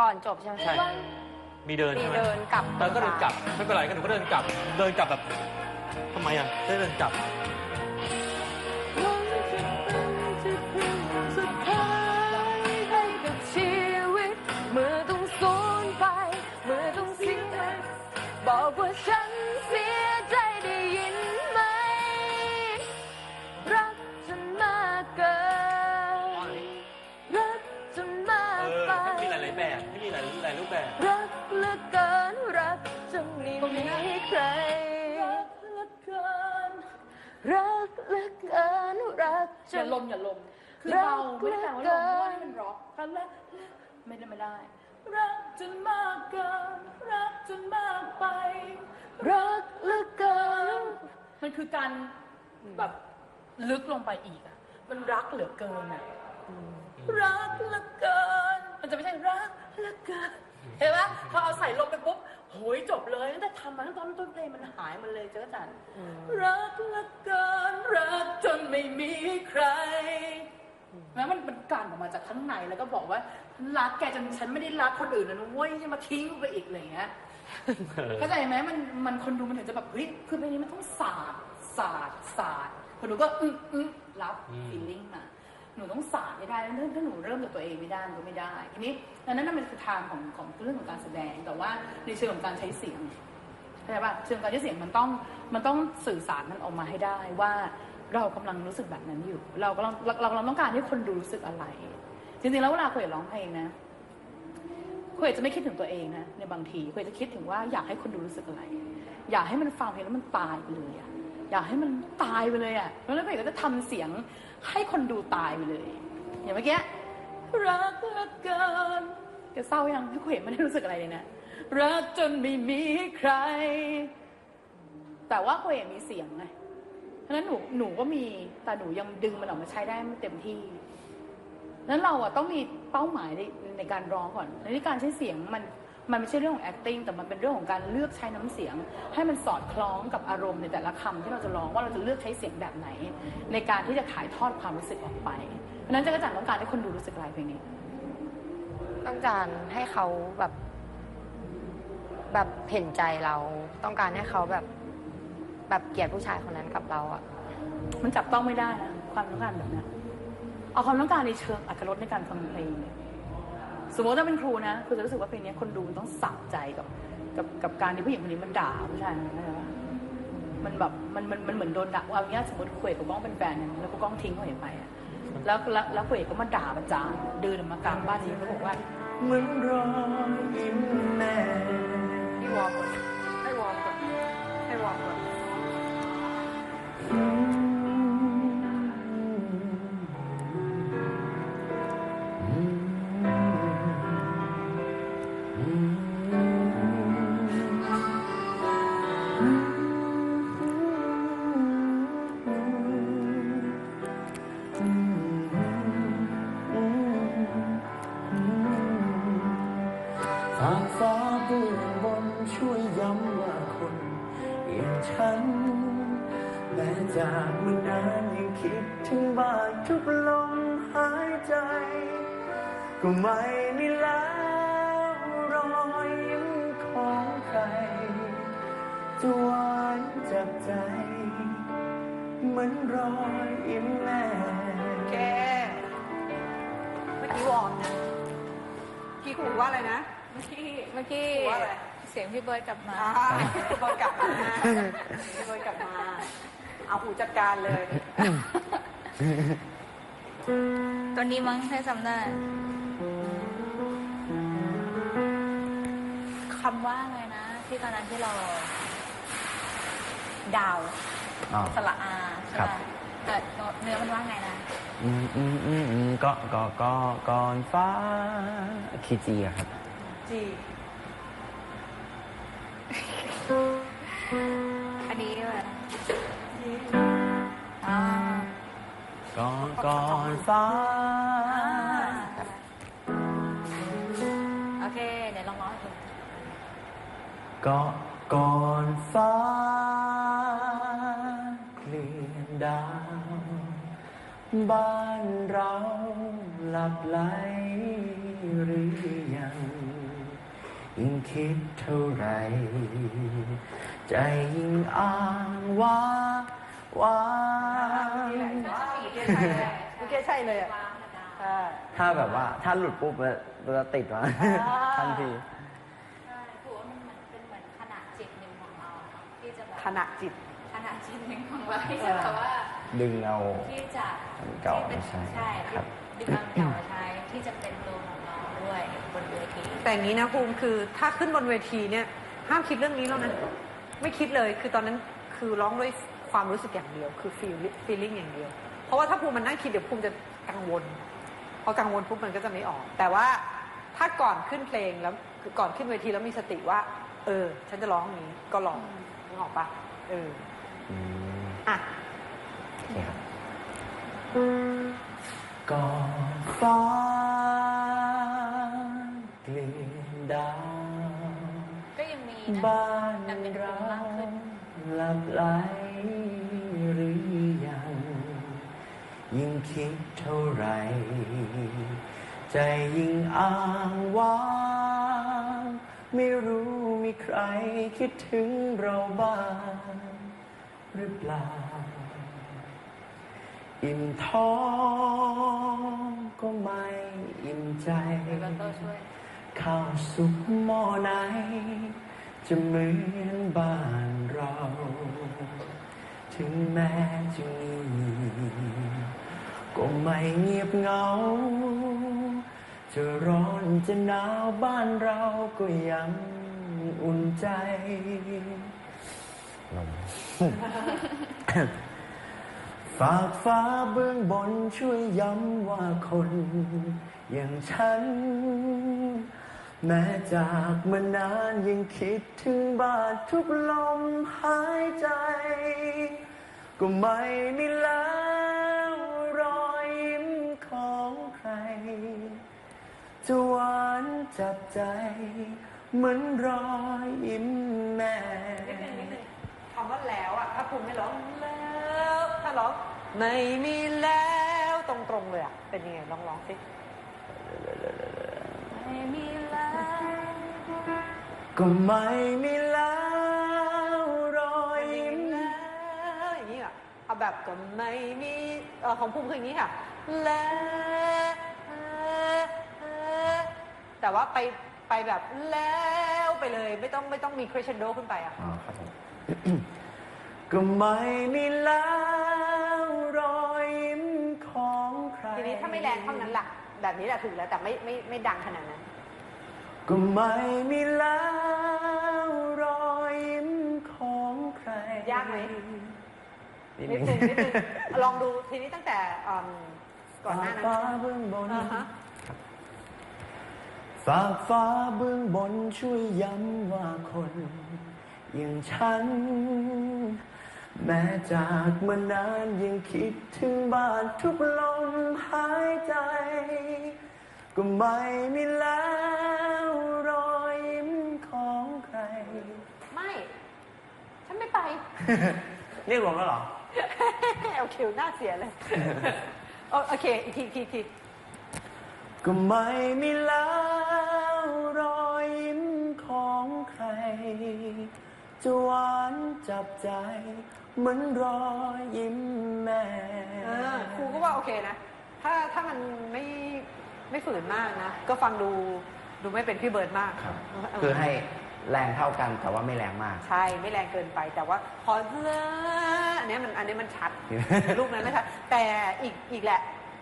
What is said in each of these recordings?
ก่อนจบใช่ไหมใช่ มีเดินมีใช่ไหมเดินกลับแต่ก็เดินกลับ ไม่เป็นไรก็หนูก็เดินกลับ เดินกลับแบบทำไมอะได้เดินกลับสุดท้ายให้กับชีวิตเมื่อต้องสูญไปเมื่อต้องเสียบอกว่าฉัน รักเหลือเกินรักจอย่านลมอย่าลม คือรักเบาไม่ได้แปลว่าลมเพเหลือเกิราะว่านนี่มันร็อกรักและไม่ได้ไม่ได้ รักจนมากเกิน รักจนมากไป รักเหลือเกิน มันคือการแบบลึกลงไปอีกอะมันรักเหลือเกินอะรักเหลือเกิน มันจะไม่ใช่รักเหลือเกิน เห็นไหมพอเอาใส่ลมไปปุ๊บ โหยจบเลยตั้งแต่ทำมาตั้งตอนต้นเพลงมันหายหมันเลยเจ้าจันรักเหลือเกินรักจนไม่มีใครแม้มันเป็นการออกมาจากข้างในแล้วก็บอกว่า รักแกจนฉันไม่ได้รักคนอื่นนะนุ้ยยังมาทิ้งกูไปอีกอะไรอย่างเงี้ยเข้าใจไหมมันมันคนดูมันถึงจะแบบเฮ้ยคือเพลงนี้มันต้องสาดสาดสาดคนดูก็อืมอืมรับอืมฟีลลิ่งมา หนูต้องสาดให้ได้แล้วถ้าหนูเริ่มจากตัวเองไม่ได้มันก็ไม่ได้ทีนี้ดังนั้นนั่นมันคือทางของของเรื่องของการแสดง แต่ว่าในเชิงของการใช้เสียงเข้าใจป่ะเชิงการใช้เสียงมันต้องมันต้องสื่อสารมันออกมาให้ได้ว่าเรากำลังรู้สึกแบบนั้นอยู่ เรากำลังเราเรากำลังต้องการให้คนดูรู้สึกอะไร จริงๆแล้วเวลาคุยร้องเพลงนะคุยจะไม่คิดถึงตัวเองนะในบางทีคุยจะคิดถึงว่าอยากให้คนดูรู้สึกอะไร อยากให้มันฟังเพลงแล้วมันตายไปเลยอะอยากให้มันตายไปเลยอะแล้วคุยก็จะทำเสียง ให้คนดูตายไปเลยอย่างเมื่อกี้รักเหลือเกินแกเศร้ายังพี่คุยไม่ได้รู้สึกอะไรเลยนะรักจนไม่มีใคร แต่ว่าคุยมีเสียงไงเพราะฉะนั้นหนูหนูก็มีแต่หนูยังดึงมันออกมาใช้ได้ไม่เต็มที่นั้นเราอะต้องมีเป้าหมายในในการร้องก่อนในการใช้เสียงมัน มันไม่ใช่เรื่องของ acting แต่มันเป็นเรื่องของการเลือกใช้น้ำเสียง ให้มันสอดคล้องกับอารมณ์ในแต่ละคำที่เราจะร้องว่าเราจะเลือกใช้เสียงแบบไหน ในการที่จะถ่ายทอดความรู้สึกออกไปเพราะฉะนั้นจักรจันทร์ต้องการให้คนดูรู้สึกอะไรเพลงนี้ต้องการให้เขาแบบแบบเห็นใจเรา ต้องการให้เขาแบบแบบเกลียดผู้ชายคนนั้นกับเราอะมันจับต้องไม่ได้นะความต้องการแบบนั้นเอาความต้องการในเชิงอรรถรสในการฟังเพลงเนี่ย สมมติถ้าเป็นครูนะครูจะรู้สึกว่าเพลงนี้คนดูมันต้องสะใจกับกับกับการที่ผู้หญิงคนนี้มันด่าผู้ชายคนนั้นนะมันแบบมันมันมันเหมือนโดนด่าเอาอย่างเงี้ยสมมติคุยกับก้องเป็นแฟนกันแล้วกูก้องทิ้งเขาไปอะแล้วแล้วแล้วคุยก็มาด่าประจานเดินออกมากลางบ้านนี้แล้วบอกว่าเหมือนรอยยิ้มแม่ให้วอร์มก่อนให้วอร์มก่อนให้วอร์มก่อน ก็ไม่มีแล้วรอยยิ้มของใครจะหวานจากใจ เหมือนรอยยิ้มแม่แกเมื่อกี้วอร์มนะเมื่อกี้ครูว่าอะไรนะเมื่อกี้เมื่อกี้ว่าอะไรเสียงพี่เบิร์ดกลับมาอ่าพี่บอลกลับมาพี่บอลกลับมา เอาหูจัดการเลย ตัวนี้มั้งให้จำได้ คำว่าอะไรนะ ที่ตอนนั้นที่เรา ดาวอ๋อ สระอาใช่ครับ ไหมแต่เนื้อมันว่าไงนะ อืมอืมอืมอืมก็ก็ก็ก่อนฟ้าคีจีอะครับ จี อันนี้ด้วยอ่าก่อนก่อนฟ้า ก็ก่อนฟ้าเคลื่อนดาว บ้านเราหลับไหลหรือยังยิ่งคิดเท่าไหรใจยิ่งอ้างว้าว้าเมื่อกี้ใช่เลยอะใช่ถ้าแบบว่า ถ้าหลุดปุ๊บมันจะติดมาอ่าทันที ขณะจิตขนาดจิตหนึ่งของเราที่จะแบบว่าดึงเอาที่จะอันเก่าที่ป็นใช่ใช่ครับดึงอันเก่ามาใช้ที่จะเป็นตัวของเราด้วยบนเวที แต่อย่างนี้นะภูมิคือถ้าขึ้นบนเวทีเนี่ยห้ามคิดเรื่องนี้แล้วนะไม่คิดเลยคือตอนนั้นคือร้องด้วยความรู้สึกอย่างเดียว คือ feel feeling อย่างเดียว เพราะว่าถ้าภูมิมันนั่งคิดเดี๋ยวภูมิจะกังวลพอกังวลปุ๊บมันก็จะไม่ออก แต่ว่าถ้าก่อนขึ้นเพลงแล้วคือก่อนขึ้นเวทีแล้วมีสติว่า เออ ฉันจะร้องอย่างนี้ก็ร้อง นึกออกปะเอออืมอะโอเคครับก่อนฟ้าเกลี่ยนดาวก็ยังมีนะบ้านแต่เป็นภูเรามิมากขึ้นหลับไหลหรือยัง ยิ่งคิดเท่าไหรใจยิ่งอ้างว้างไม่รู้ มีใครคิดถึงเราบ้างหรือเปล่า อิ่มท้องก็ไม่อิ่มใจ ข้าวสุกหม้อไหน จะเหมือนบ้านเรา ถึงแม้จะมีก็ไม่เงียบเหงา จะร้อนจะหนาวบ้านเราก็ยัง อุ่นใจลมฝากฟ้าเบื้องบนช่วยย้ำว่าคน อย่างฉัน แม้จากมานานยังคิดถึงบานทุกลมหายใจ ก็ไม่มีแล้วรอยยิ้มของใครจะหวานจับใจ เหมือนรอยยิ้มแม่ นิดนึงนิดนึงคำว่าแล้วอะถ้าภูมิไม่ร้องแล้วถ้าร้องไม่มีแล้วตรงๆเลยอะเป็นยังไงลองร้องสิไม่มีแล้วก็ไม่มีแล้วรอยยิ้มแล้วอย่างนี้อะเอาแบบก็ไม่มีเออของภูมิคืออย่างนี้ค่ะแล้วแต่ว่าไป ไปแบบแล้วไปเลยไม่ต้องไม่ต้องมี crescendo ขึ้นไปอะอ๋อครับผม ก็ไม่มีแล้วรอยยิ้มของใครทีนี้ถ้าไม่แรงเท่านั้นล่ะ แบบนี้แหละถูกแล้วแต่ไม่ไม่ไม่ดังขนาดนั้น ก็ไม่มีแล้วรอยยิ้มของใครยากไหม นิดนิดนึนึงงนิดนึงลองดูทีนี้ตั้งแต่อืมก่อนหน้านั้น ฟ้าเบื้องบน อ่าฮะ ฝากฟ้าเบื้องบนช่วยย้ำว่าคน อย่างฉัน แม้จากเมื่อนานยังคิดถึงบ้านทุกลมหายใจ ก็ไม่มีแล้วรอยยิ้มของใคร ไม่ ฉันไม่ไป เรียกรวมแล้วเหรอ โอเคหน้าเสียเลยโอโอเค อีกทีอีกทีอีกที ก็ไม่มีแล้ว จะหวานจับใจ เหมือนรอยยิ้มแม่ เออครูก็ว่าโอเคนะ ถ้าถ้ามันไม่ไม่ฝืนมากนะ ก็ฟังดูดูไม่เป็นพี่เบิร์ดมากครับเคือให้แรงเท่ากันแต่ว่าไม่แรงมาก ใช่ไม่แรงเกินไปแต่ว่าพอเลอะอันเนี้ยมันอันเนี้ยมันชัดลูกนั้นไม่ชัดแต่อีกอีกแหละ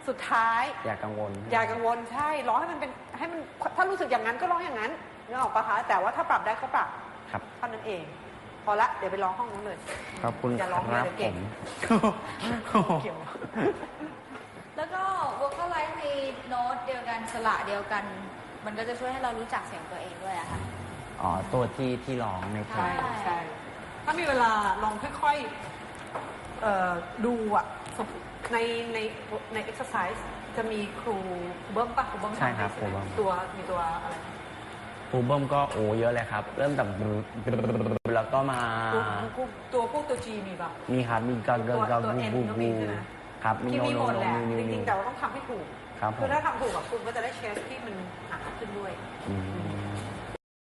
สุดท้าย อย่ากังวล อย่ากังวลใช่ร้องให้มันเป็นให้มันถ้ารู้สึกอย่างนั้นก็ร้องอย่างนั้นนึกออกปะคะแต่ว่าถ้าปรับได้ก็ปรับครับเท่านั้นเอง พอละ เดี๋ยวไปร้องห้องนู้นเลยขอบคุณอย่าร้องคเลยรับเดี๋ยวผเก่ง มเกี่ยว แล้วก็ vocal line ในโน้ตเดียวกันสระเดียวกัน มันก็จะช่วยให้เรารู้จักเสียงตัวเองด้วยอะค่ะ อ๋อตัวที่ที่ร้องในเพลใช่ง ใช่ ถ้ามีเวลาลองค่อยๆเอ่อดูอะในในใน exercise จะมีครูเบิ้มปะครูเบิ้มใช่ครับทำครูเบิ้ม ตัวมีตัวอะไร ฟูเบิ้มก็โอ้เยอะเลยครับ เริ่มจากแล้วก็มาตัวตัวพวกตัว G มีปะมีครับมีก็ก็ก็ตัวบู N บูก็มีบูใช่ไหมครับมีที่โนมีโนหมดโนแหละนิวจนิวรินิงว ๆแต่ว่าต้องทำให้ถูกครับผคือมถ้าทำถูกอะคุณก็จะได้เชสที่มันหนาขึ้นด้วย อืม